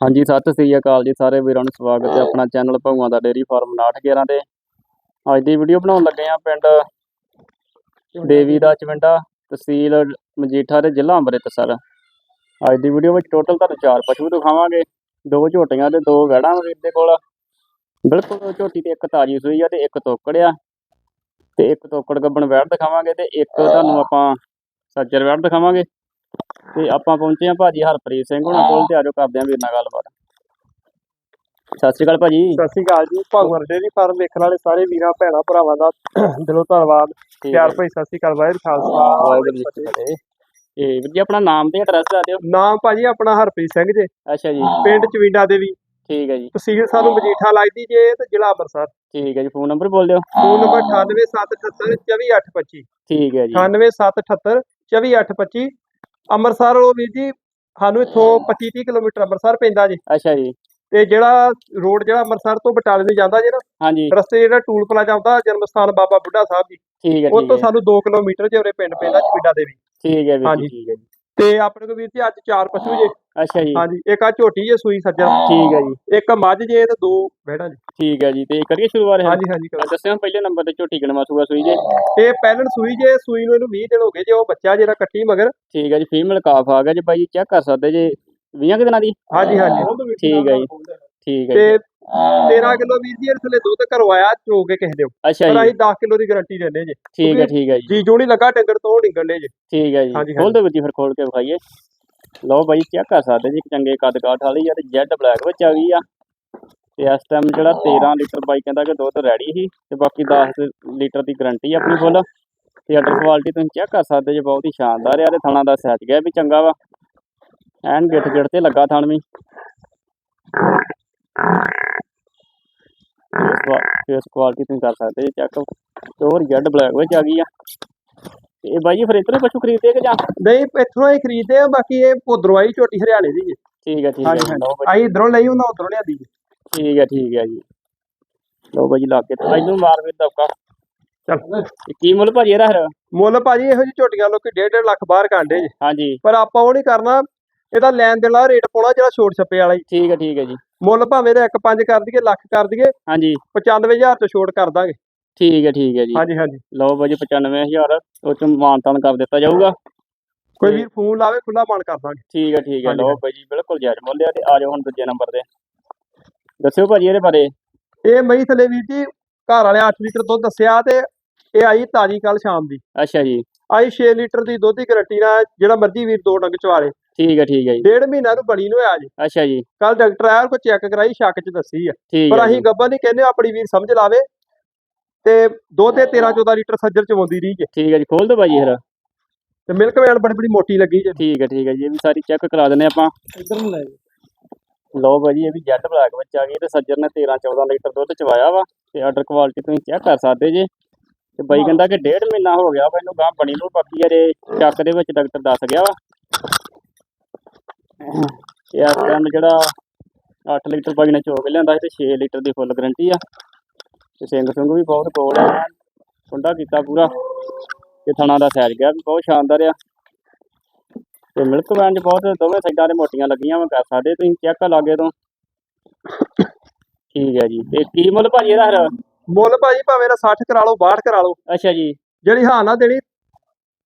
ਹਾਂਜੀ, ਸਤਿ ਸ੍ਰੀ ਅਕਾਲ ਜੀ ਸਾਰੇ ਵੀਰਾਂ ਨੂੰ ਸਵਾਗਤ ਹੈ ਆਪਣਾ ਚੈਨਲ ਭਗਵਾਂ ਦਾ ਡੇਰੀ ਫਾਰਮ 911 ਤੇ। ਅੱਜ ਦੀ ਵੀਡੀਓ ਬਣਾਉਣ ਲੱਗੇ ਆ ਪਿੰਡ ਦੇਵੀ ਦਾ ਚਵਿੰਡਾ ਤਹਿਸੀਲ ਮਜੀਠਾ ਤੇ ਜ਼ਿਲ੍ਹਾ ਅੰਮ੍ਰਿਤਸਰ। ਅੱਜ ਦੀ ਵੀਡੀਓ ਵਿੱਚ ਟੋਟਲ ਤੁਹਾਨੂੰ ਚਾਰ ਪਸ਼ੂ ਦਿਖਾਵਾਂਗੇ, ਦੋ ਝੋਟੀਆਂ ਤੇ ਦੋ ਵਹਿੜਾਂ ਵੀਰ ਦੇ ਕੋਲ। ਬਿਲਕੁਲ ਝੋਟੀ ਤੇ ਇੱਕ ਤਾਜੀ ਸੂਈ ਆ ਤੇ ਇੱਕ ਤੋਕੜ ਆ। ਤੇ ਇੱਕ ਤੋਕੜ ਗੱਬਣ ਵਹਿੜ ਦਿਖਾਵਾਂਗੇ ਤੇ ਇੱਕ ਤੁਹਾਨੂੰ ਆਪਾਂ ਸੱਜਰ ਵਹਿੜ ਦਿਖਾਵਾਂਗੇ। ਤੇ ਆਪਾਂ ਪਹੁੰਚੇ ਆ ਭਾਜੀ ਹਰਪ੍ਰੀਤ ਸਿੰਘ ਹੁਣਾਂ ਕੋਲ ਤੇ ਆਜੋ ਕਰਦੇ ਆ ਵੀਰ ਨਾਲ ਗੱਲਬਾਤ। ਸਤਿ ਸ਼੍ਰੀ ਅਕਾਲ ਭਾਜੀ। ਸਤਿ ਸ਼੍ਰੀ ਅਕਾਲ ਜੀ ਭਗਵਾਨ ਡੇਰੀ ਫਾਰਮ ਵੇਖਣ ਵਾਲੇ ਸਾਰੇ ਵੀਰਾਂ ਭੈਣਾਂ ਭਰਾਵਾਂ ਦਾ ਦਿਲੋਂ ਧੰਨਵਾਦ ਪਿਆਰ। ਭਾਈ ਸਤਿ ਸ਼੍ਰੀ ਅਕਾਲ ਵਾਹਿਗੁਰੂ ਖਾਲਸਾ। ਵਾਹਿਗੁਰੂ ਜੀ ਕੀ ਫਤਿਹ। ਇਹ ਵੀਰ ਜੀ ਆਪਣਾ ਨਾਮ ਤੇ ਐਡਰੈਸ ਦੱਸ ਦਿਓ। ਨਾਮ ਭਾਜੀ ਆਪਣਾ ਹਰਪ੍ਰੀਤ ਸਿੰਘ ਜੇ। ਅੱਛਾ ਜੀ। ਪਿੰਡ ਚਵੀਂਡਾ ਦੇਵੀ ਠੀਕ ਹੈ ਜੀ। ਤਹਿਸੀਲ ਸਾਨੂੰ ਮਜੀਠਾ ਲੱਗਦੀ ਜੇ ਤੇ ਜ਼ਿਲ੍ਹਾ ਅੰਮ੍ਰਿਤਸਰ। ਠੀਕ ਹੈ ਜੀ ਫੋਨ ਨੰਬਰ ਬੋਲ ਦਿਓ। ਫੋਨ ਨੰਬਰ 9877242825 ਠੀਕ ਹੈ ਜੀ। 9877242825 ਅੰਮ੍ਰਿਤਸਰ ਉਹ ਵੀਰ ਜੀ ਸਾਨੂੰ ਇੱਥੋਂ 25 30 ਕਿਲੋਮੀਟਰ ਅੰਮ੍ਰਿਤਸਰ ਪੈਂਦਾ ਜੇ। ਅੱਛਾ ਜੀ। ਤੇ ਜਿਹੜਾ ਰੋਡ ਜਿਹੜਾ ਅੰਮ੍ਰਿਤਸਰ ਤੋਂ ਬਟਾਲੇ ਨੂੰ ਜਾਂਦਾ ਜੇ ਨਾ ਹਾਂਜੀ। ਰਸਤੇ ਜਿਹੜਾ ਟੂਲ ਪਲਾਜ਼ਾ ਆਉਂਦਾ ਜਨਮ ਸਥਾਨ ਬਾਬਾ ਬੁੱਢਾ ਸਾਹਿਬ ਜੀ ਠੀਕ ਹੈ ਉਹ ਤੋਂ ਸਾਨੂੰ 2 ਕਿਲੋਮੀਟਰ ਜੇ ਉਰੇ ਪਿੰਡ ਪੈਂਦਾ ਚਵੀਂਡਾ ਦੇਵੀ। ਠੀਕ ਹੈ ਵੀਰ। ਜੀ ਠੀਕ ਹੈ ਜੀ। ਤੇ ਆਪਣੇ ਕੋਲ ਵੀਰ ਜੀ ਅੱਜ ਚਾਰ ਪਸ਼ੂ ਜੇ। ਅੱਛਾ ਜੀ। ਹਾਂਜੀ ਇੱਕ ਆ ਝੋਟੀ ਜੇ ਸੂਈ ਸੱਜਰ ਠੀਕ ਹੈ ਜੀ। ਇੱਕ ਮੱਝ ਜੇ ਤੇ ਦੋ ਵਹਿੜਾਂ ਜੀ। ਠੀਕ ਹੈ ਜੀ ਤੇ ਕਰੀਏ ਸ਼ੁਰੂਆਤ ਹਾਂਜੀ ਹਾਂਜੀ ਕਰੋ। ਦੱਸਿਓ ਪਹਿਲੇ ਨੰਬਰ ਤੇ ਝੋਟੀ ਕਿਨਵਾ ਸੂਆ ਸੂਈ ਜੇ। ਇਹ ਪਹਿਲਣ ਸੂਈ ਜੇ ਸੂਈ ਨੂੰ ਇਹਨੂੰ 20 ਦਿਨ ਹੋ ਗਏ ਜੇ ਉਹ ਬੱਚਾ ਜਿਹੜਾ ਕੱਟੀ ਮਗਰ। ਠੀਕ ਹੈ ਜੀ ਫੀਮੇਲ ਕਾਫ ਆ ਗਿਆ ਜੀ ਬਾਈ ਚੈੱਕ ਕਰ ਸਕਦੇ ਜੇ। 20 ਕੁ ਦਿਨਾਂ ਦੀ? ਹਾਂਜੀ ਹਾਂਜੀ। ਠੀਕ ਹੈ ਜੀ। ਠੀਕ ਹੈ ਤੇ 13 ਕਿਲੋ ਵੀਰ ਜੀ ਇਹਦੇ ਥੱਲੇ ਦੁੱਧ ਕਰਵਾਇਆ ਚੋ ਕੇ ਕਿਸੇ ਦੇ ਅੱਛਾ ਪਰ ਜੀ। ਅਸੀਂ 10 ਕਿਲੋ ਦੀ ਗਾਰੰਟੀ ਦਿੰਦੇ ਜੇ। ਠੀਕ ਹੈ ਠੀਕ ਹੈ ਜੀ। ਜੀ ਜੋ ਨਹੀਂ ਲੱਗਾ ਡੰਗਰ ਤੋਂ ਡਿੰਗਣ ਦੇ ਜੇ। ਠੀਕ ਹੈ ਜੀ। ਖੋਲ ਵੀਰ ਜੀ ਫਿਰ ਖੋਲ ਕੇ ਵਿਖਾਈਏ। ਲਓ ਬਾਈ ਚੈੱਕ ਕਰ ਸਕਦੇ ਜੀ ਇੱਕ ਚੰਗੇ ਕੱਦ ਕਾਠ ਵਾਲੀ ਆ ਤੇ ਜੈਡ ਬਲੈਕ ਵਿੱਚ ਆ ਗਈ ਆ। ਤੇ ਇਸ ਟਾਈਮ ਜਿਹੜਾ 13 ਲੀਟਰ ਬਾਈ ਕਹਿੰਦਾ ਕਿ ਦੁੱਧ ਰੈਡੀ ਸੀ ਤੇ ਬਾਕੀ 10 ਲੀਟਰ ਦੀ ਗਾਰੰਟੀ ਆਪਣੀ ਫੁੱਲ ਤੇ ਆਰਡਰ ਕੁਆਲਿਟੀ ਤੁਸੀਂ ਚੈੱਕ ਕਰ ਸਕਦੇ ਜੀ ਬਹੁਤ ਹੀ ਸ਼ਾਨਦਾਰ ਆ ਤੇ ਥਣਾ ਦਾ ਸੈਟ ਗਿਆ ਵੀ ਚੰਗਾ ਵਾ। ਐਨ ਗਿੱਠ ਗਿੱਠ ਤੇ ਲੱਗਾ ਥਣ ਵੀ। ਫੇਸ ਕੁਆਲਿਟੀ ਤੁਸੀਂ ਕਰ ਸਕਦੇ ਜੀ ਚੈੱਕ ਪਿਓਰ ਜੈਡ ਬਲੈਕ ਵਿੱਚ ਆ ਗਈ ਆ। ਇਹ ਬਾਈ ਜੀ ਫਿਰ ਇਤਨੇ ਪਸ਼ੂ ਖਰੀਦਦੇ ਕਿ ਜਾਂ? ਨਹੀਂ ਇੱਥੋਂ ਹੀ ਖਰੀਦਦੇ ਆ ਬਾਕੀ ਇਹ ਭੋਦਰੋਂ ਆਈ ਝੋਟੀ ਹਰਿਆਣੇ ਦੀ ਜੇ ਠੀਕ ਹੈ ਠੀਕ ਹੈ ਜੀ, ਅਸੀਂ ਇਧਰੋਂ ਲਈ ਉਹਨਾਂ ਉਧਰੋਂ ਲਿਆਦੀ ਜੀ ਠੀਕ ਹੈ ਠੀਕ ਹੈ ਜੀ। ਲਓ ਬਾਈ ਜੀ ਲਾ ਕੇ ਤੇ ਇਹਨੂੰ ਮਾਰ ਵੀ ਦਬਕਾ ਚੱਲ। ਕੀ ਮੁੱਲ ਭਾਜੀ ਇਹਦਾ ਫਿਰ? ਮੁੱਲ ਭਾਜੀ ਇਹੋ ਜਿਹੀ ਝੋਟੀਆਂ ਲੋਕੀ 1.5 ਲੱਖ ਬਾਹਰ ਕਾਂਡੇ ਜੇ। ਹਾਂਜੀ। ਪਰ ਆਪਾਂ ਉਹ ਨਹੀਂ ਕਰਨਾ। ਇਹਦਾ ਲੈਣ ਦੇਣ ਵਾਲਾ ਰੇਟ ਪਾਉਣਾ ਜਿਹੜਾ ਛੋਟ ਛੱਪੇ ਵਾਲਾ ਹੀ ਠੀਕ ਹੈ ਠੀਕ ਹੈ ਜੀ। ਮੁੱਲ ਭਾਵੇਂ ਦੇ 1.5 ਕਰ ਦਈਏ ਲੱਖ ਕਰ ਦਈਏ ਹਾਂਜੀ। 95000 ਤੋਂ ਛੋਟ ਕਰ ਦਾਂਗੇ। ਠੀਕ ਹੈ ਠੀਕ ਹੈ ਜੀ। ਹਾਂਜੀ ਹਾਂਜੀ। ਲਓ ਬਾਈ ਜੀ 95000 ਉਹ ਚ ਮਾਨਤਾਨ ਕਰ ਦਿੱਤਾ ਜਾਊਗਾ। ਕੋਈ ਵੀਰ ਫੋਨ ਲਾਵੇ ਖੁੱਲਾ ਮਾਨ ਕਰ ਦਾਂਗੇ। ਠੀਕ ਹੈ ਠੀਕ ਹੈ। ਲਓ ਬਾਈ ਜੀ ਬਿਲਕੁਲ ਜਾਇਜ਼ ਮੁੱਲ ਆ ਤੇ ਆ ਜਾਓ ਹੁਣ ਦੂਜੇ ਨੰਬਰ ਤੇ। ਦੱਸਿਓ ਭਾਜੀ ਇਹਦੇ ਬਾਰੇ। ਇਹ ਮਈ ਥਲੇ ਵੀਰ ਜੀ ਘਰ ਵਾਲੇ 8 ਲੀਟਰ ਦੁੱਧ ਦੱਸਿਆ ਤੇ ਇਹ ਆਈ ਤਾਜੀ ਕੱਲ ਸ਼ਾਮ ਦੀ। ਅੱਛਾ ਜੀ। ਆਈ 6 ਲੀਟਰ ਦੀ ਦੁੱਧ ਦੀ ਗਾਰੰਟੀ ਨਾਲ ਜਿਹੜਾ ਮਰਜ਼ੀ ਵੀਰ ਦੋ ਡੰਗ ਚਵਾਲੇ ਠੀਕ ਹੈ ਠੀਕ ਹੈ ਜੀ। ਡੇਢ ਮਹੀਨਾ ਨੂੰ ਬਣੀ ਨੂੰ ਹੋਇਆ ਜੀ। ਅੱਛਾ ਜੀ। ਕੱਲ ਡਾਕਟਰ ਆਇਆ ਕੋ ਚੈੱਕ ਕਰਾਈ ਸ਼ੱਕ ਚ ਦੱਸੀ ਆ। ਪਰ ਅਸੀਂ ਜੀ, ਗੱਬਾ ਨਹੀਂ ਕਹਿੰਦੇ ਆਪਣੀ ਵੀਰ ਸਮਝ ਲਾਵੇ। ਤੇ ਦੋ ਤੇ 13 14 ਲੀਟਰ ਸੱਜਰ ਚਵਾਉਂਦੀ ਰਹੀ ਜੇ। ਠੀਕ ਹੈ ਜੀ ਖੋਲ ਦਿਓ ਭਾਜੀ ਫਿਰ। ਤੇ ਮਿਲਕ ਵੈਨ ਬੜੀ ਬੜੀ ਮੋਟੀ ਲੱਗੀ ਜੇ। ਠੀਕ ਹੈ ਠੀਕ ਹੈ ਜੀ ਇਹ ਵੀ ਸਾਰੀ ਚੈੱਕ ਕਰਾ ਦਿੰਦੇ ਆਪਾਂ। ਇੱਧਰ ਨੂੰ ਲੈ ਲਓ ਭਾਜੀ ਇਹ ਵੀ ਜੈਡ ਬਲੈਕ ਵਿੱਚ ਆ ਗਈ ਤੇ ਸੱਜਰ ਨੇ 13 14 ਲੀਟਰ ਦੁੱਧ ਚਵਾਇਆ ਵਾ। ਤੇ ਆਰਡਰ ਕੁਆਲਿਟੀ ਤੁਸੀਂ ਚੈੱਕ ਕਰ ਸਕਦੇ ਜੇ। ਤੇ ਬਾਈ ਕਹਿੰਦਾ ਕਿ ਡੇਢ ਮਹੀਨਾ ਹੋ ਗਿਆ ਇਹਨੂੰ ਗਾਂ ਬਣੀ ਨੂੰ ਬਾਕੀ ਇਹਦੇ ਚੱਕ ਦੇ ਵਿੱਚ ਡਾਕਟਰ ਦੱਸ ਗਿਆ ਵਾ। ਇਹ ਇਸ ਟਾਈਮ ਜਿਹੜਾ 8 ਲੀਟਰ ਬਾਈ ਨੇ ਚੋਕ ਲਿਆਂਦਾ ਸੀ ਤੇ 6 ਲੀਟਰ ਦੀ ਫੁੱਲ ਗਾਰੰਟੀ ਆ। ਤੇ ਸਿੰਘ ਸੁੰਗ ਵੀ ਬਹੁਤ ਕੋਲ ਆ। ਕੁੰਡਾ ਕੀਤਾ ਪੂਰਾ। ਤੇ ਥਣਾ ਦਾ ਸਾਈਜ਼ ਗਿਆ ਵੀ ਬਹੁਤ ਸ਼ਾਨਦਾਰ ਆ। ਤੇ ਮਿਲਕ ਵੈਨ ਚ ਬਹੁਤ ਦੋਵੇਂ ਸਾਈਡਾਂ ਤੇ ਮੋਟੀਆਂ ਲੱਗੀਆਂ ਵਾ ਕਰ ਸਕਦੇ ਤੁਸੀਂ ਚੈੱਕ ਲਾਗੇ ਤੋਂ। ਠੀਕ ਹੈ ਜੀ। ਤੇ ਕੀ ਮੁੱਲ ਭਾਜੀ ਇਹਦਾ ਫਿਰ? ਮੁੱਲ ਭਾਜੀ ਭਾਵੇਂ ਦਾ 60 ਕਰਾ ਲਓ 62 ਕਰਾ ਲਓ। ਅੱਛਾ ਜੀ। ਜਿਹੜੀ ਹਾਂ ਨਾ ਦੇਣੀ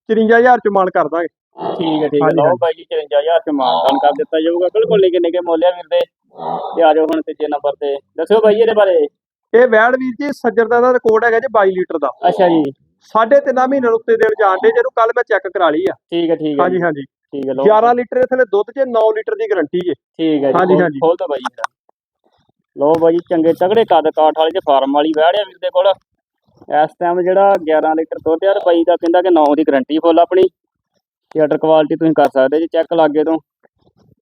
54000 ਚ ਮਾਨ ਕਰ ਦਾਂਗੇ ਠੀਕ ਹੈ ਠੀਕ ਹੈ। ਲਓ ਭਾਈ ਜੀ 54000 ਚ ਮਾਨਦਾਨ ਕਰ ਦਿੱਤਾ ਜਾਊਗਾ। ਬਿਲਕੁਲ ਨਿੱਕੇ ਨਿੱਕੇ ਮੁੱਲ ਆ ਵੀਰ ਦੇ। ਤੇ ਆ ਜਾਓ ਹੁਣ ਤੀਜੇ ਨੰਬਰ ਤੇ। ਦੱਸਿਓ ਭਾਈ ਇਹਦੇ ਬਾਰੇ। ਇਹ ਵੈੜ ਵੀਰ ਜੀ ਸੱਜਰ ਦਾ ਰਿਕਾਰਡ ਹੈਗਾ ਜੀ 22 ਲੀਟਰ ਦਾ। ਅੱਛਾ ਜੀ। ਸਾਢੇ ਤਿੰਨ ਮਹੀਨੇ ਨੂੰ ਉੱਤੇ ਦੇਣ ਜਾਣ ਦੇ ਜਿਹਨੂੰ ਕੱਲ ਮੈਂ ਚੈੱਕ ਕਰਾ ਲਈ ਆ। ਠੀਕ ਹੈ ਠੀਕ ਹੈ ਹਾਂਜੀ ਹਾਂਜੀ। ਠੀਕ ਹੈ ਲਓ। 11 ਲੀਟਰ ਥੱਲੇ ਦੁੱਧ 'ਚ 9 ਲੀਟਰ ਦੀ ਗਾਰੰਟੀ ਜੇ। ਠੀਕ ਹੈ ਜੀ। ਹਾਂਜੀ, ਹਾਂਜੀ। ਖੋਲ ਦੋ ਭਾਈ ਜੀ ਲਓ ਭਾਈ ਚੰਗੇ ਤਗੜੇ ਕੱਦ ਕਾਠ ਵਾਲੇ ਤੇ ਫਾਰਮ ਵਾਲੀ ਵਹਿੜ ਆ ਵੀਰ ਦੇ ਕੋਲ। ਇਸ ਟਾਈਮ ਜਿਹੜਾ 11 ਲੀਟਰ ਦੁੱਧ ਯਾਰ ਬਾਈ ਦਾ ਕਹਿੰਦਾ ਕਿ 9 ਦੀ ਗਰੰਟੀ ਫੁੱਲ ਆਪਣੀ। ਤੇ ਆਰਡਰ ਕੁਆਲਿਟੀ ਤੁਸੀਂ ਕਰ ਸਕਦੇ ਜੀ ਚੈੱਕ ਲਾਗੇ ਤੋਂ।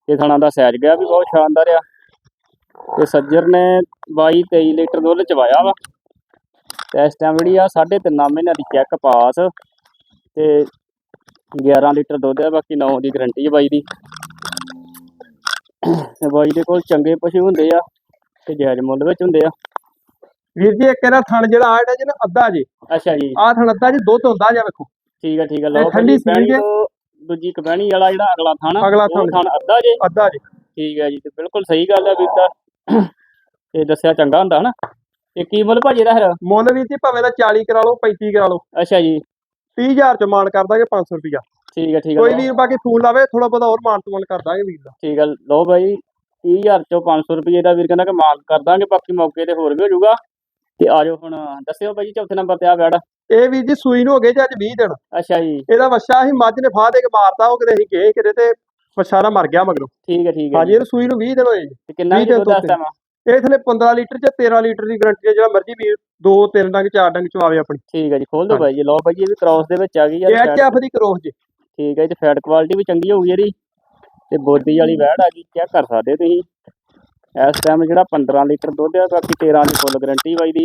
ਇਹ ਥਣਾ ਦਾ ਸਾਈਜ਼ ਗਿਆ ਵੀ ਬਹੁਤ ਸ਼ਾਨਦਾਰ ਆ। ਤੇ ਸੱਜਰ ਨੇ 22 23 ਲੀਟਰ ਦੁੱਧ ਚਵਾਇਆ ਵਾ। ਤੇ ਇਸ ਟਾਈਮ ਜਿਹੜੀ ਆ 3.5 ਮਹੀਨਿਆਂ ਦੀ ਚੈੱਕ ਪਾਸ ਤੇ 11 ਲੀਟਰ ਦੁੱਧ ਆ, ਬਾਕੀ 9 ਦੀ ਗਾਰੰਟੀ ਹੈ ਬਾਈ ਦੀ। ਬਾਈ ਦੇ ਕੋਲ ਚੰਗੇ ਪਸ਼ੂ ਹੁੰਦੇ ਆ। ਤੇ ਜਾਇਜ਼ ਮੁੱਲ ਵਿੱਚ ਹੁੰਦੇ ਆ। ਵੀਰ ਜੀ ਇੱਕ ਇਹਦਾ ਥਣ ਜਿਹੜਾ ਆ ਜਿਹੜਾ ਜੀ ਨਾ ਅੱਧਾ ਜੇ। ਅੱਛਾ ਜੀ। ਆਹ ਥਣ ਅੱਧਾ ਜੀ ਦੁੱਧ ਹੁੰਦਾ ਜਾ ਵੇਖੋ। ਠੀਕ ਹੈ ਠੀਕ ਹੈ ਇਹ ਲਓ ਠੰਡੀ ਸੀਲ ਜੇ। ਤੋਂ ਦੂਜੀ ਕਬੈਣੀ ਵਾਲਾ ਜਿਹੜਾ ਅਗਲਾ ਥਾਣਾ ਅਗਲਾ ਥਣ। ਅੱਧਾ ਜੇ। ਅੱਧਾ ਜੇ। ਠੀਕ ਹੈ ਜੀ ਤੇ ਬਿਲਕੁਲ ਸਹੀ ਗੱਲ ਹੈ ਵੀਰ ਦਾ। ਇਹ ਦੱਸਿਆ ਚੰਗਾ ਹੁੰਦਾ ਹਨਾ। ਤੇ ਕੀ ਮੁੱਲ ਭਾਜੀ ਦਾ ਫਿਰ? ਮੁੱਲ ਵੀਰ ਜੀ ਭਾਵੇਂ ਦਾ 40 ਕਰਾ ਲਓ 35 ਕਰਾ ਲਓ। ਅੱਛਾ ਜੀ। 30000 ਚ ਮਾਨ ਕਰ ਦਾਂਗੇ 500 ਰੁਪਿਆ ਠੀਕ ਹੈ ਠੀਕ ਹੈ ਕੋਈ ਵੀਰ ਬਾਕੀ ਫੋਨ ਲਾਵੇ ਥੋੜਾ ਬਹੁਤਾ ਹੋਰ ਮਾਨ ਤੁਮਨ ਕਰ ਦਾਂਗੇ ਵੀਰ ਦਾ। ਠੀਕ ਹੈ ਲਓ ਭਾਈ 30000 ਚੋਂ 500 ਰੁਪਏ ਦਾ ਵੀਰ ਕਹਿੰਦਾ ਕਿ ਮਾਨ ਕਰ ਦਾਂਗੇ ਬਾਕੀ ਮੌਕੇ ਤੇ ਹੋਰ ਵੀ ਹੋ ਜਾਊਗਾ। ਤੇ ਆਜੋ ਹੁਣ ਦੱਸਿਓ ਭਾਈ ਚੌਥੇ ਨੰਬਰ ਤੇ ਆ ਬੈੜ ਇਹ ਵੀਰ ਜੀ ਸੂਈ ਨੂੰ ਹੋ ਗਏ ਜੀ ਅੱਜ 20 ਦਿਨ। ਅੱਛਾ ਜੀ। ਇਹਦਾ ਵੱਛਾ ਅਸੀਂ ਮੱਝ ਨੇ ਫਾਹ ਦੇ ਕੇ ਮਾਰਤਾ ਉਹ ਕਿਤੇ ਅਸੀਂ ਗਏ ਕਿਤੇ ਤੇ ਵੱਛਾ ਨਾ ਮਰ ਗਿਆ ਮਗਰੋਂ। ਠੀਕ ਹੈ ਠੀਕ ਹੈ ਹਾਂਜੀ ਇਹ ਸੂਈ ਨੂੰ 20 ਦਿਨ ਹੋਏ ਜੀ। ਤੇ ਕਿੰਨਾ ਦੁੱਧ ਇਸ ਟਾਈਮ ਇਹ ਥਲੇ 15 ਲੀਟਰ ਚ 13 ਲੀਟਰ ਦੀ ਗਰੰਟੀ ਹੈ ਜਿਹੜਾ ਮਰਜ਼ੀ ਵੀਰ ਦੋ ਤਿੰਨ ਡੰਗ ਚਾਰ ਡੰਗ ਚਵਾਵੇ ਆਪਣੀ। ਠੀਕ ਹੈ ਜੀ ਖੋਲ ਦਿਓ ਹਾਂਜੀ। ਭਾਈ ਜੀ। ਲਓ ਭਾਈ ਜੀ ਇਹ ਵੀ ਕ੍ਰਾਸ ਦੇ ਵਿੱਚ ਆ ਗਈ ਇਹ ਯਾਰ ਐਚ ਐਫ ਦੀ ਕਰੋਸ ਜੀ। ਠੀਕ ਹੈ ਜੀ ਫੈਟ ਕੁਆਲਿਟੀ ਵੀ ਚੰਗੀ ਹੋਊਗੀ ਇਹਦੀ। ਤੇ ਬੋਦੀ ਵਾਲੀ ਵੈੜ ਆ ਗਈ ਚੈੱਕ ਕਰ ਸਕਦੇ ਤੁਸੀਂ? ਇਸ ਟਾਈਮ ਜਿਹੜਾ 15 ਲੀਟਰ ਦੁੱਧ ਆ ਬਾਕੀ 13 ਦੀ ਫੁੱਲ ਗਾਰੰਟੀ ਬਾਈ ਦੀ।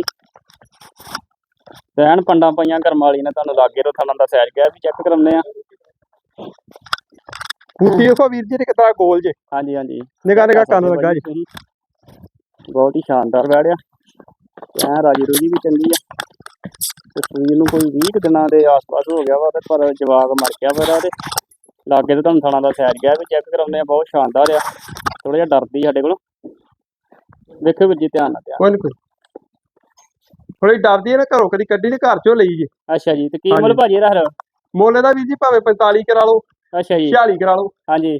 ਰਹਿਣ ਪੰਡਾਂ ਪਈਆਂ ਕਰਮ ਵਾਲੀ ਨੇ ਤੁਹਾਨੂੰ ਲਾਗੇ ਤੋਂ ਥਾਣਾ ਦਾ ਸੈਰ ਗਿਆ ਵੀ ਚੈੱਕ ਕਰਾਉਂਦੇ ਆ। ਬੂਟੀ ਦੇਖੋ ਵੀਰ ਜੀ ਨੇ ਕਿਤਾ ਗੋਲ ਜੇ। ਹਾਂਜੀ ਹਾਂਜੀ। ਨਿਗਾ ਨਿਗਾ ਕੰਨ ਲੱਗਾ ਜੀ। ਬਹੁਤ ਹੀ ਸ਼ਾਨਦਾਰ ਵੈੜ ਆ। ਐ ਰਾਜੀ ਰੂਜੀ ਵੀ ਚੰਗੀ ਆ। ਤੇ ਸੂਈ ਨੂੰ ਕੋਈ 20 ਕੁ ਦਿਨਾਂ ਦੇ ਆਸ-ਪਾਸ ਹੋ ਗਿਆ ਵਾ ਤੇ ਪਰ ਜਵਾਕ ਮਰ ਗਿਆ ਫਿਰ ਉਹਦੇ ਲਾਗੇ ਤੇ ਤੁਹਾਨੂੰ ਥਾਣਾ ਦਾ ਸੈਰ ਗਿਆ ਵੀ ਚੈੱਕ ਕਰਾਉਂਦੇ ਆ ਬਹੁਤ ਸ਼ਾਨਦਾਰ ਆ। ਥੋੜਾ ਜਿਹਾ ਡਰਦੀ ਸਾਡੇ ਕੋਲੋਂ। ਵੇਖੋ ਵੀਰ ਜੀ ਧਿਆਨ ਨਾਲ ਧਿਆਨ ਕੋਈ ਨੀ ਕੋਈ ਥੋੜੀ ਡਰਦੀ ਹੈ ਨਾ ਘਰੋਂ ਕਦੀ ਕੱਢੀ ਨੇ ਘਰ ਚੋਂ ਲਈ ਜੇ। ਅੱਛਾ ਜੀ ਤੇ ਕੀ। ਮੁੱਲ ਭਾਜੀ ਇਹਦਾ ਫਿਰ? ਮੁੱਲ ਇਹਦਾ ਵੀਰ ਜੀ ਭਾਵੇਂ 45 ਕਰਾ ਲਓ ਅੱਛਾ ਜੀ। 46 ਕਰਾ ਲਓ। ਹਾਂਜੀ।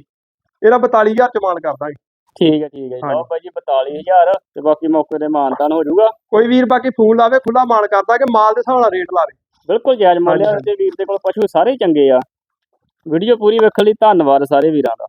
ਇਹਦਾ 42000 ਚ ਮਾਨ ਕਰ ਦਾਂਗੇ ਠੀਕ ਹੈ ਠੀਕ ਹੈ ਜੀ। ਲਓ ਹਾਂਜੀ। ਭਾਜੀ 42000 ਤੇ ਬਾਕੀ ਮੌਕੇ ਤੇ ਮਾਨਤਾਨ ਹੋ ਜਾਊਗਾ। ਕੋਈ ਵੀਰ ਬਾਕੀ ਫੋਨ ਲਾਵੇ ਖੁੱਲਾ ਮਾਨ ਕਰ ਦਾਂਗੇ ਮਾਲ ਦੇ ਹਿਸਾਬ ਨਾਲ ਰੇਟ ਲਾਵੇ ਬਿਲਕੁਲ ਜਾਇਜ਼ ਮੁੱਲ ਆ ਤੇ ਵੀਰ ਦੇ ਕੋਲ ਪਸ਼ੂ ਸਾਰੇ ਚੰਗੇ ਆ। ਵੀਡੀਓ ਪੂਰੀ ਵੇਖਣ ਲਈ ਧੰਨਵਾਦ ਸਾਰੇ ਵੀਰਾਂ ਦਾ।